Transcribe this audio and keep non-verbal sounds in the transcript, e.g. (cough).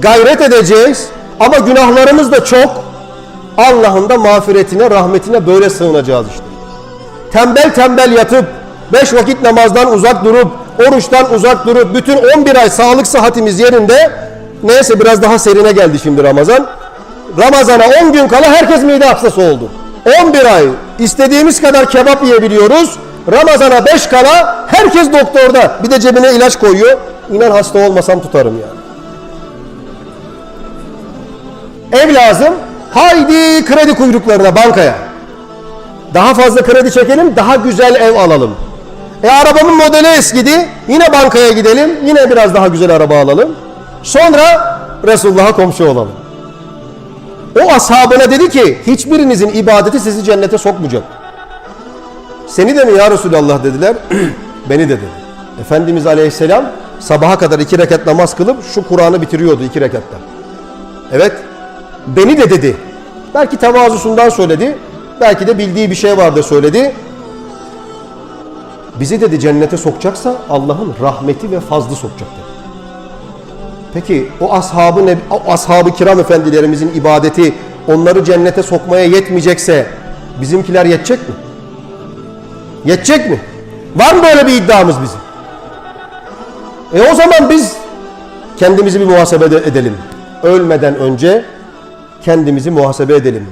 gayret edeceğiz ama günahlarımız da çok. Allah'ın da mağfiretine, rahmetine böyle sığınacağız işte. Tembel tembel yatıp, beş vakit namazdan uzak durup, oruçtan uzak durup, bütün 11 ay sağlık sıhhatimiz yerinde, neyse biraz daha serine geldi şimdi Ramazan. Ramazana 10 gün kala herkes mide hastası oldu. 11 ay istediğimiz kadar kebap yiyebiliyoruz. Ramazana 5 kala herkes doktorda. Bir de cebine ilaç koyuyor. İnan hasta olmasam tutarım yani. Ev lazım. Haydi kredi kuyruklarına bankaya. Daha fazla kredi çekelim, daha güzel ev alalım. E arabamın modeli eskidi. Yine bankaya gidelim. Yine biraz daha güzel araba alalım. Sonra Resulullah'a komşu olalım. O ashabına dedi ki hiçbirinizin ibadeti sizi cennete sokmayacak. Seni de mi ya Resulallah dediler. (clears throat) Beni de dedi. Efendimiz Aleyhisselam sabaha kadar iki rekat namaz kılıp şu Kur'an'ı bitiriyordu iki rekatta. Evet. Beni de dedi. Belki tevazusundan söyledi. Belki de bildiği bir şey vardı söyledi. Bizi dedi cennete sokacaksa Allah'ın rahmeti ve fazlı sokacak dedi. Peki o ashabı o ashabı kiram efendilerimizin ibadeti onları cennete sokmaya yetmeyecekse bizimkiler yetecek mi? Yetecek mi? Var mı böyle bir iddiamız bizim? E o zaman biz kendimizi bir muhasebe ede- edelim. Ölmeden önce kendimizi muhasebe edelim.